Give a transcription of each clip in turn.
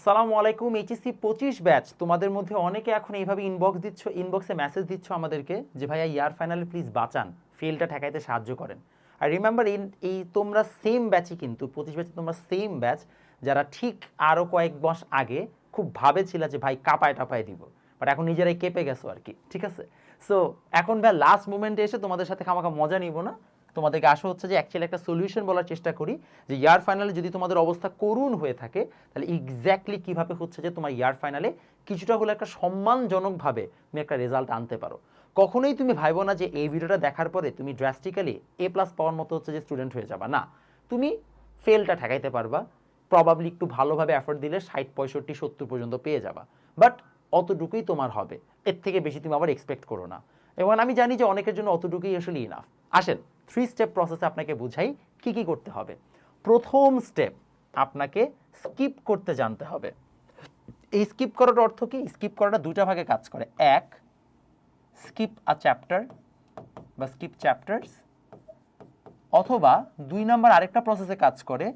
আসসালামু আলাইকুম এইচএসসি পঁচিশ ব্যাচ তোমাদের মধ্যে অনেকে এখন এইভাবে ইনবক্স দিচ্ছ ইনবক্সে মেসেজ দিচ্ছ আমাদেরকে যে, ভাইয়া, ইয়ার ফাইনালে প্লিজ বাঁচান। ফেলটা ঠেকাইতে সাহায্য করেন। আর রিমেম্বার ইন এই তোমরা সেম ব্যাচই কিন্তু, পঁচিশ ব্যাচে তোমরা সেম ব্যাচ যারা ঠিক আরও কয়েক মাস আগে খুব ভাবেছিল যে, ভাই, কাপায় টাপায় দিব। বাট এখন নিজেরাই কেঁপে গেছো আর কি, ঠিক আছে? সো এখন ভাই লাস্ট মোমেন্টে এসে তোমাদের সাথে খামাখা মজা নিব না। তোমাদেরকে আসা হচ্ছে যে অ্যাকচুয়ালি একটা সলিউশন বলার চেষ্টা করি যে ইয়ার ফাইনালে যদি তোমাদের অবস্থা করুণ হয়ে থাকে, তাহলে এক্স্যাক্টলি কীভাবে হচ্ছে যে তোমার ইয়ার ফাইনালে কিছুটা হলে একটা সম্মানজনকভাবে তুমি একটা রেজাল্ট আনতে পারো। কখনোই তুমি ভাইবো না যে এই ভিডিওটা দেখার পরে তুমি ড্রাস্টিক্যালি এ প্লাস পাওয়ার মতো হচ্ছে যে স্টুডেন্ট হয়ে যাবা। না, তুমি ফেলটা ঠেকাইতে পারবা প্রবাবলি একটু ভালোভাবে এফোর্ট দিলে ষাট, পঁয়ষট্টি, সত্তর পর্যন্ত পেয়ে যাবা। বাট অতটুকুই তোমার হবে, এর থেকে বেশি তুমি আবার এক্সপেক্ট করো না। এবং আমি জানি যে অনেকের জন্য অতটুকুই আসলে ইনাফ আসেন থ্রি স্টেপ প্রসেসে আপনাকে বুঝাই কি কি করতে হবে। প্রথম স্টেপ আপনাকে স্কিপ করতে জানতে হবে। এই স্কিপ করার অর্থ কি? স্কিপ করাটা দুটা ভাগে কাজ করে। এক স্কিপ আ চ্যাপ্টার বা স্কিপ চ্যাপ্টার্স অথবা দুই নাম্বার আরেকটা প্রসেসে কাজ করে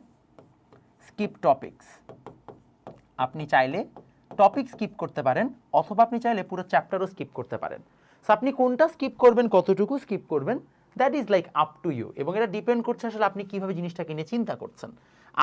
স্কিপ টপিকস আপনি চাইলে টপিক স্কিপ করতে পারেন অথবা আপনি চাইলে পুরো চ্যাপ্টারও স্কিপ করতে পারেন। সো আপনি কোনটা স্কিপ করবেন, কতটুকু স্কিপ করবেন that is like up to you এবং এটা ডিপেন্ড করছে আসলে আপনি কীভাবে জিনিসটাকে নিয়ে চিন্তা করছেন।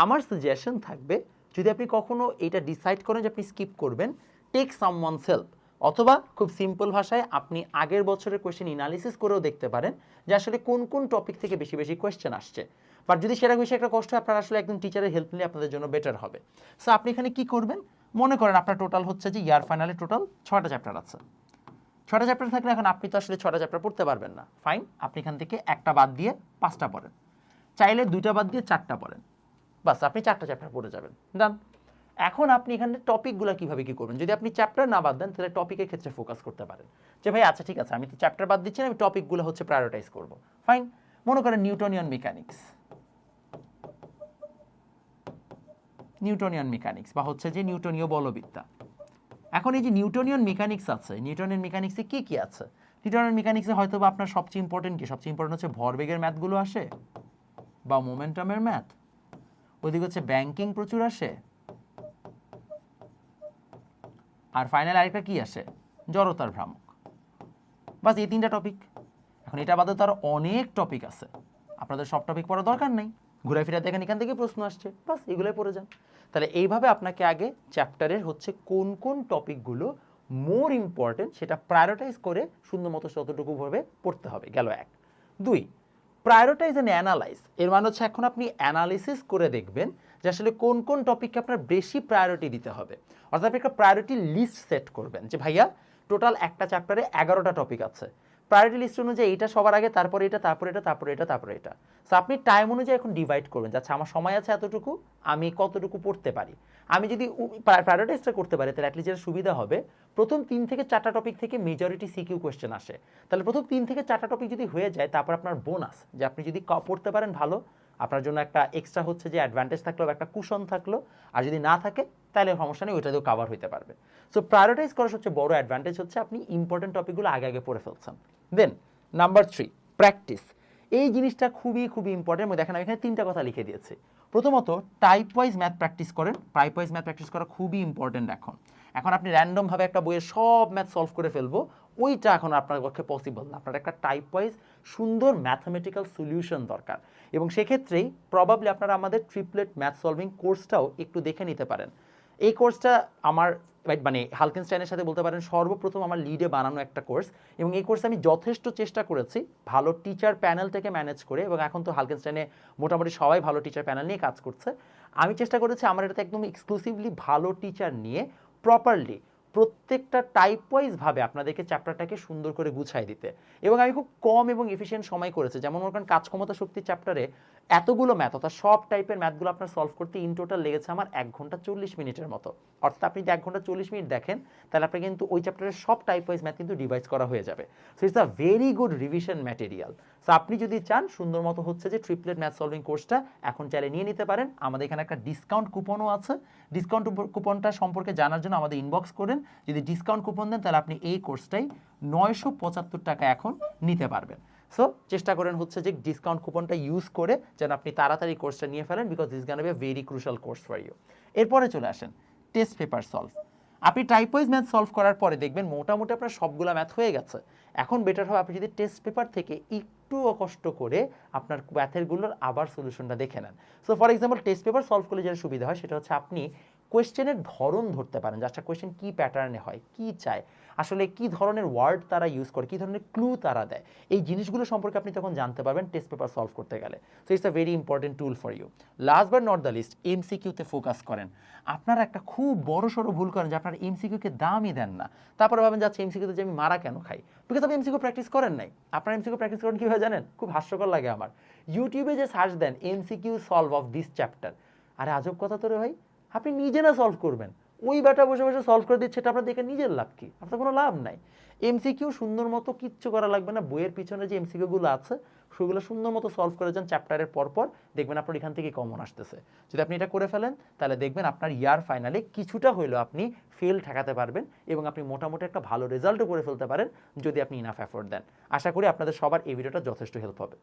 আমার সাজেশন থাকবে, যদি আপনি কখনো এটা ডিসাইড করেন যে আপনি স্কিপ করবেন টেক সাম ওয়ান সেলফ অথবা খুব সিম্পল ভাষায় আপনি আগের বছরের কোয়েশ্চেন ইনালিসিস করেও দেখতে পারেন, যে আসলে কোন কোন টপিক থেকে বেশি বেশি কোয়েশ্চেন আসছে। বাট যদি সেটা বেশি একটা কষ্ট আপনার আসলে একদম টিচারের হেল্প নিলে আপনাদের জন্য বেটার হবে। সো আপনি এখানে কি করবেন? মনে করেন আপনার টোটাল হচ্ছে যে ইয়ার ফাইনালে টোটাল ছটা চ্যাপ্টার আছে। ছটা চ্যাপ্টার থাকলে এখন আপনি তো আসলে ছটা চ্যাপ্টার পড়তে পারবেন না। ফাইন আপনি এখান থেকে একটা বাদ দিয়ে পাঁচটা পড়েন। চাইলে দুইটা বাদ দিয়ে চারটা পড়েন। বাস, আপনি চারটা চ্যাপ্টার পড়ে যাবেন। ডান এখন আপনি এখানে টপিকগুলো কীভাবে কী করবেন? যদি আপনি চ্যাপ্টার না বাদ দেন, তাহলে টপিকের ক্ষেত্রে ফোকাস করতে পারেন। যে ভাই আচ্ছা ঠিক আছে, আমি তো চ্যাপ্টার বাদ দিচ্ছি না, আমি টপিকগুলো হচ্ছে প্রায়োরিটাইজ করব। ফাইন মনে করেন নিউটনিয়ান মেকানিক্স নিউটনিয়ান মেকানিক্স বা হচ্ছে যে নিউটনীয় বলবিদ্যা। এখন এই যে নিউটনিয়ান মেকানিক্স আছে নিউটনিয়ান মেকানিক্সে কি কি আছে? নিউটনিয়ান মেকানিক্সে হয়তো বা আপনার সবচেয়ে ইম্পর্টেন্ট কি? সবচেয়ে ইম্পর্টেন্ট হচ্ছে ভরবেগের ম্যাথগুলো আসে বা মোমেন্টামের ম্যাথ ওইদিকে হচ্ছে ব্যাংকিং প্রচুর আসে। আর ফাইনাল আরেকটা কি আসে? জড়তার ভ্রামক। বাস এই তিনটা টপিক এখন এটা বাদে তার অনেক টপিক আছে। আপনাদের সব টপিক পড়ার দরকার নেই। ঘুরে ফিরে দেখেন, এখান থেকে প্রশ্ন আসছে, বাস এগুলোই পড়ে যান। তাহলে এইভাবে আপনাকে আগে চ্যাপ্টারের হচ্ছে কোন কোন টপিকগুলো মোর ইম্পর্টেন্ট সেটা প্রায়োরিটাইজ করে সুন্দর মতো ততটুকুভাবে পড়তে হবে, গেল এক। দুই প্রায়োরিটাইজ অ্যান্ড অ্যানালাইজ এর মানে হচ্ছে এখন আপনি অ্যানালিসিস করে দেখবেন যে আসলে কোন কোন টপিককে আপনার বেশি প্রায়োরিটি দিতে হবে। অর্থাৎ আপনি একটা প্রায়োরিটি লিস্ট সেট করবেন যে ভাইয়া টোটাল একটা চ্যাপ্টারে এগারোটা টপিক আছে। প্রায়োরিটি লিস্ট অনুযায়ী এটা সবার আগে, তারপরে এটা তারপরে এটা তারপরে এটা তারপরে এটা। সো আপনি টাইম অনুযায়ী এখন ডিভাইড করবেন যে আচ্ছা আমার সময় আছে এতটুকু, আমি কতটুকু পড়তে পারি। আমি যদি প্রায়োরিটাইজটা করতে পারি, তাহলে অ্যাটলিস্ট যেটা সুবিধা হবে, প্রথম তিন থেকে চারটা টপিক থেকে মেজরিটি সিকিউ কোয়েশ্চেন আসে। তাহলে প্রথম তিন থেকে চারটা টপিক যদি হয়ে যায়, তারপর আপনার বোনাস যে আপনি যদি পড়তে পারেন ভালো, আপনার জন্য একটা এক্সট্রা হচ্ছে যে অ্যাডভান্টেজ থাকল বা একটা কুশন থাকল, আর যদি না থাকে, তাহলে সমস্যা নেই, ওইটা দিয়েও কাভার হতে পারবে। সো প্রায়োরিটাইজ করার সবচেয়ে বড় অ্যাডভান্টেজ হচ্ছে আপনি ইম্পর্টেন্ট টপিকগুলো আগে আগে পড়ে ফেলছেন। দেন নাম্বার থ্রি প্র্যাকটিস এই জিনিসটা খুবই খুবই ইম্পর্টেন্ট দেখেন, আমি এখানে তিনটা কথা লিখে দিয়েছি। প্রথমত টাইপ ওয়াইজ ম্যাথ প্র্যাকটিস করেন। টাইপ ওয়াইজ ম্যাথ প্র্যাকটিস করা খুবই ইম্পর্টেন্ট এখন। এখন আপনি র্যান্ডমভাবে একটা বইয়ের সব ম্যাথ সলভ করে ফেলব, ওইটা এখন আপনার পক্ষে পসিবল না। আপনার একটা টাইপ ওয়াইজ সুন্দর ম্যাথামেটিক্যাল সলিউশন দরকার। এবং সেক্ষেত্রেই প্রবাবলি আপনারা আমাদের ট্রিপলেট ম্যাথ সলভিং কোর্সটাও একটু দেখে নিতে পারেন। এই কোর্সটা আমার মানে হালকেনস্টাইনের সাথে বলতে পারেন সর্বপ্রথম আমার লিডে বানানো একটা কোর্স এবং এই কোর্সে আমি যথেষ্ট চেষ্টা করেছি ভালো টিচার প্যানেল থেকে ম্যানেজ করে এবং এখন তো হালকেনস্টাইনে মোটামুটি সবাই ভালো টিচার প্যানেল নিয়ে কাজ করছে। আমি চেষ্টা করেছি আমার এটাতে একদম এক্সক্লুসিভলি ভালো টিচার নিয়ে প্রপারলি প্রত্যেকটা টাইপ ওয়াইজভাবে আপনাদেরকে চ্যাপ্টারটাকে সুন্দর করে গুছাই দিতে। এবং আমি খুব কম এবং এফিসিয়েন্ট সময় করেছি। যেমন মনে করেন কাজ ক্ষমতা শক্তির চ্যাপ্টারে এতগুলো ম্যাথ অর্থাৎ সব টাইপের ম্যাথগুলো আপনার সলভ করতে ইন টোটাল লেগেছে আমার এক ঘণ্টা চল্লিশ মিনিটের মতো। অর্থাৎ আপনি যদি এক ঘণ্টা চল্লিশ মিনিট দেখেন, তাহলে আপনি কিন্তু ওই চ্যাপ্টারের সব টাইপ ওয়াইজ ম্যাথ কিন্তু ডিভাইস করা হয়ে যাবে। So it's a very good revision material so আপনি যদি চান, সুন্দর মতো হচ্ছে যে ট্রিপলেট ম্যাথ সলভিং কোর্সটা এখন চাইলে নিয়ে নিতে পারেন। আমাদের এখানে একটা ডিসকাউন্ট কুপনও আছে। ডিসকাউন্ট কুপনটা সম্পর্কে জানার জন্য আমাদের ইনবক্স করেন যদি ডিসকাউন্ট কুপন দেন, তাহলে আপনি এই কোর্সটাই নয়শো পঁচাত্তর টাকা এখন নিতে পারবেন। সো চেষ্টা করেন হচ্ছে যে ডিসকাউন্ট কুপনটা ইউজ করে যেন আপনি তাড়াতাড়ি কোর্সটা নিয়ে ফেলেন because this gonna be very crucial course for you এরপরে চলে আসেন টেস্ট পেপার সলভ আপনি টাইপওয়াইজ ম্যাথ সলভ করার পরে দেখবেন মোটামুটি আপনার সবগুলো ম্যাথ হয়ে গেছে। এখন বেটার হবে আপনি যদি টেস্ট পেপার থেকে একটু কষ্ট করে আপনার ম্যাথেরগুলোর আবার সলিউশনটা দেখে নেন। So for example test paper solve করলে যেটা সুবিধা হয়, সেটা হচ্ছে আপনি কোয়েশ্চেনের ধরন ধরতে পারেন যে একটা কোয়েশ্চেন কী প্যাটার্নে হয়? কী চায়? আসলে কি ধরনের ওয়ার্ড তারা ইউজ করে? কী ধরনের ক্লু তারা দেয়? এই জিনিসগুলো সম্পর্কে আপনি তখন জানতে পারবেন টেস্ট পেপার সলভ করতে গেলে। So it's a very important tool for you last but not the least এমসিকিউতে ফোকাস করেন। আপনারা একটা খুব বড় সড়ো ভুল করেন যে, আপনার এমসিকিউকে দামই দেন না। তারপরে ভাবেন যাচ্ছে এমসিকিউতে যে, আমি মারা কেন খাই? বিকজ আপনি এমসিকিউ প্র্যাকটিস করেন নাই। আপনার এমসিকিউ প্র্যাকটিস করেন কীভাবে জানেন? খুব হাস্যকর লাগে আমার। ইউটিউবে যে search then MCQ solve of this chapter আরে, আজব কথা তো রে ভাই। আপনি নিজে না সলভ করবেন। ওই ব্যাটা বসে বসে সলভ করে দিচ্ছে, এটা আপনার দেখে নিজের লাভ কি? আপনার কোনো লাভ নাই। এমসিকিউ সুন্দর মতো কিচ্ছু করা লাগবে না। বইয়ের পিছনে যে এমসিকিউগুলো আছে, সেগুলো সুন্দর মতো সলভ করে যান চ্যাপ্টারের পরপর দেখবেন আপনার এখান থেকে কমন আসতেছে। যদি আপনি এটা করে ফেলেন, তাহলে দেখবেন আপনার ইয়ার ফাইনালে কিছুটা হইলেও আপনি ফেল ঠেকাতে পারবেন এবং আপনি মোটামুটি একটা ভালো রেজাল্টও করে ফেলতে পারেন যদি আপনি ইনাফ এফোর্ট দেন। আশা করি আপনাদের সবার এই ভিডিওটা যথেষ্ট হেল্প হবে।